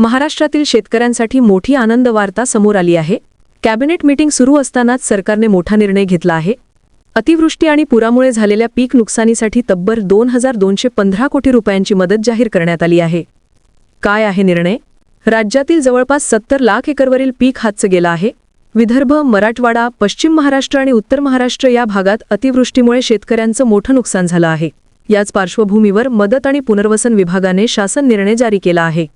महाराष्ट्रातील शेतकऱ्यांसाठी मोठी आनंद वार्ता समोर आली आहे. कॅबिनेट मीटिंग सुरू असतानाच सरकारने मोठा निर्णय घेतला आहे. अतिवृष्टी आणि पुरामुळे झालेल्या पीक नुकसानीसाठी तब्बल दोन हजार दोनशे पंधरा कोटी रुपयांची मदत जाहीर करण्यात आली आहे. काय आहे निर्णय? राज्यातील जवळपास सत्तर लाख एकरवरील पीक हातचं गेलं आहे. विदर्भ मराठवाडा पश्चिम महाराष्ट्र आणि उत्तर महाराष्ट्र या भागात अतिवृष्टीमुळे शेतकऱ्यांचं मोठं नुकसान झालं आहे. याच पार्श्वभूमीवर मदत आणि पुनर्वसन विभागाने शासन निर्णय जारी केला आहे.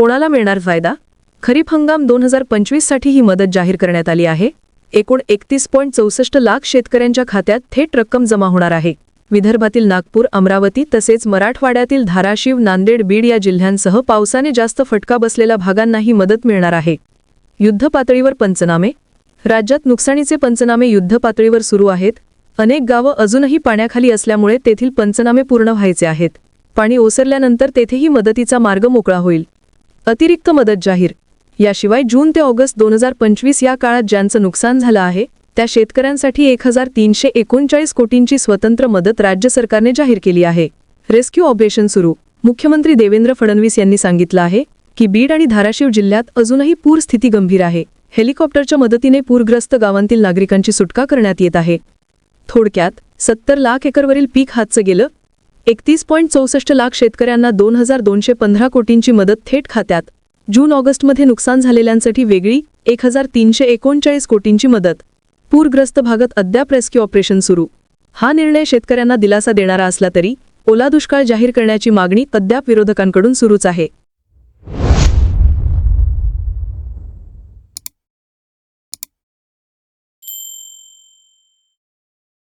कोणाला मिळणार फायदा? खरीप हंगाम दोन हजार पंचवीससाठी ही मदत जाहीर करण्यात आली आहे. एकूण एकतीस पॉईंट चौसष्ट लाख शेतकऱ्यांच्या खात्यात थेट रक्कम जमा होणार आहे. विदर्भातील नागपूर अमरावती तसेच मराठवाड्यातील धाराशिव नांदेड बीड या जिल्ह्यांसह पावसाने जास्त फटका बसलेल्या भागांनाही मदत मिळणार आहे. युद्ध पातळीवर पंचनामे? राज्यात नुकसानीचे पंचनामे युद्ध पातळीवर सुरू आहेत. अनेक गावं अजूनही पाण्याखाली असल्यामुळे तेथील पंचनामे पूर्ण व्हायचे आहेत. पाणी ओसरल्यानंतर तेथेही मदतीचा मार्ग मोकळा होईल. अतिरिक्त मदत जाहीर. याशिवाय जून ते ऑगस्ट दोन हजार पंचवीस या काळात ज्यांचं नुकसान झालं आहे त्या शेतकऱ्यांसाठी एक हजार तीनशे एकोणचाळीस कोटींची स्वतंत्र मदत राज्य सरकारने जाहीर केली आहे. रेस्क्यू ऑपरेशन सुरू. मुख्यमंत्री देवेंद्र फडणवीस यांनी सांगितलं आहे की बीड आणि धाराशिव जिल्ह्यात अजूनही पूर स्थिती गंभीर आहे. हेलिकॉप्टरच्या मदतीने पूरग्रस्त गावांतील नागरिकांची सुटका करण्यात येत आहे. थोडक्यात सत्तर लाख एकरवरील पीक हातचं गेलं एकतीस पॉईंट चौसष्ट लाख शेतकऱ्यांना दोन हजार दोनशे पंधरा कोटींची मदत थेट खात्यात. जून ऑगस्टमध्ये नुकसान झालेल्यांसाठी वेगळी एक हजार तीनशे एकोणचाळीस कोटींची मदत. पूरग्रस्त भागात अद्याप रेस्क्यू ऑपरेशन सुरू. हा निर्णय शेतकऱ्यांना दिलासा देणारा असला तरी ओला दुष्काळ जाहीर करण्याची मागणी अद्याप विरोधकांकडून सुरूच आहे.